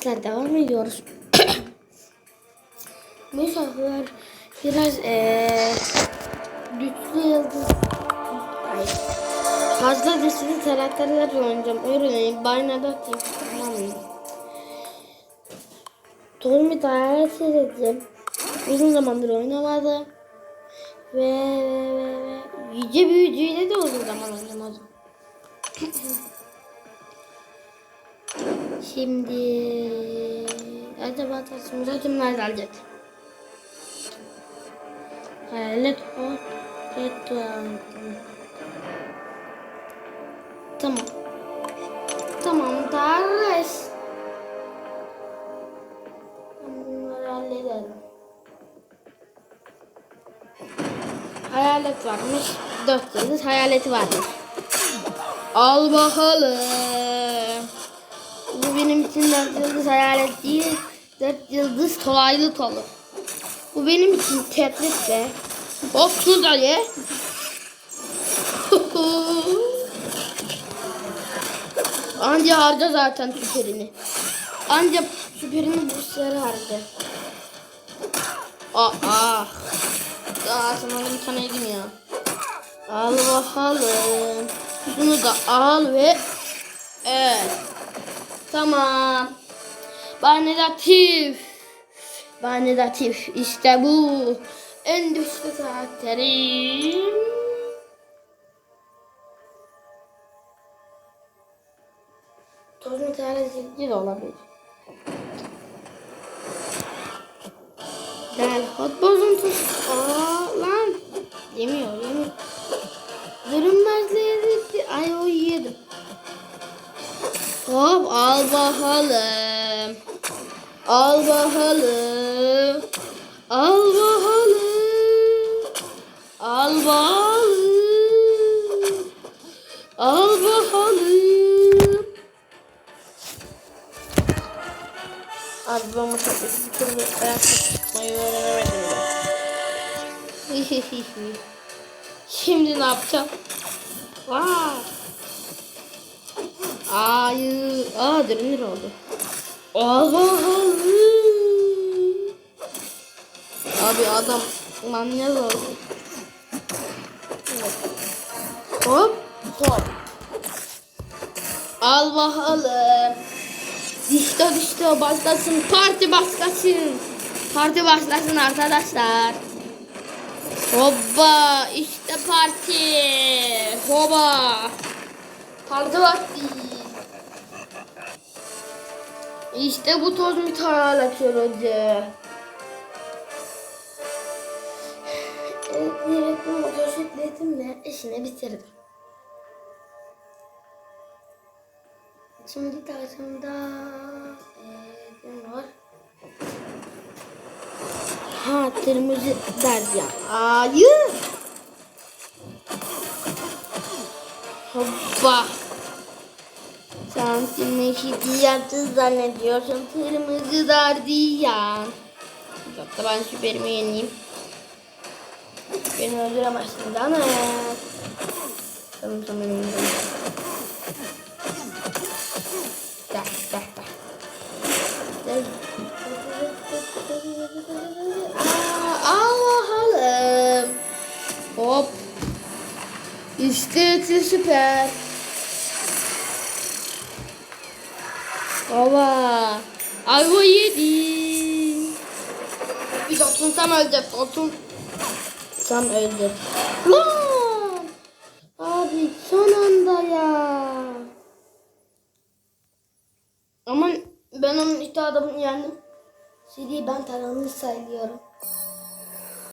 Arkadaşlar devam ediyoruz. Sefer biraz eee güçlü yıldız Ay. Fazla güçlü karakterler oynayacağım. Örneğin Baynada tamam? Tommy davet edildim. Uzun zamandır oynamadım. Ve, ve, ve, ve Yüce Büyücü'yle de uzun zaman oynamadım. Şimdi acaba tasımıza kimler gelecek? Hayalet o. Tamam. Tamam Tarles. Bunları halledelim. Hayalet varmış. Dört yıldız hayaleti varmış. Al bakalım. Benim için dört yıldız hayalet değil. Dört yıldız kolaylık olur. Bu benim için Tetris de. Hop şunu da. Anca harca zaten süperini. Anca süperini bu sıra harca. Aa, ah. Aa, sana bir tane yedim ya. Al bakalım. Bunu da al ve evet. Tamam. Ben negatif. Ben negatif. İşte bu. En güçlü karakterim. Toz metal zilci de olabilir. Gel hot bozuntusu. Aa lan. Yemiyor yemiyor. Görünmezliği Hop al bakalım. Al bakalım. Al bakalım. Al bakalım. Al bakalım. Abi ben bu çok bir türlü ayakta tutmayı öğrenemedim. Şimdi ne yapacağım? Vay. Ay, aa dönümler oldu. Allah'ım. Abi adam manyak oldu. Hop hop. Al bakalım. Düştü düştü başlasın parti başlasın. Parti başlasın arkadaşlar. Hoppa işte parti. Hoba. Parti vakti. İşte bu toz mitara atıyor hoca. Direkt bu motosikletimle işini bitirdim. Şimdi karşımda ne var? Ha kırmızı derya. Hayır. Hoppa. Sen şimdi şiddiyatı zannediyorsun. Kırmızı dardiyan. Hatta ben süperimi yeneyim. Beni öldüremezsin değil mi? Tamam tamam. Gel gel gel. Gel. Aa, al bakalım. Hop. İşte süper. Baba. Ayva yedim. Bir otun tam öldü. Otun tam öldü. Lan. Abi son anda ya. Ama ben onun işte adamını yendim. Seriyi ben taranmış sayıyorum.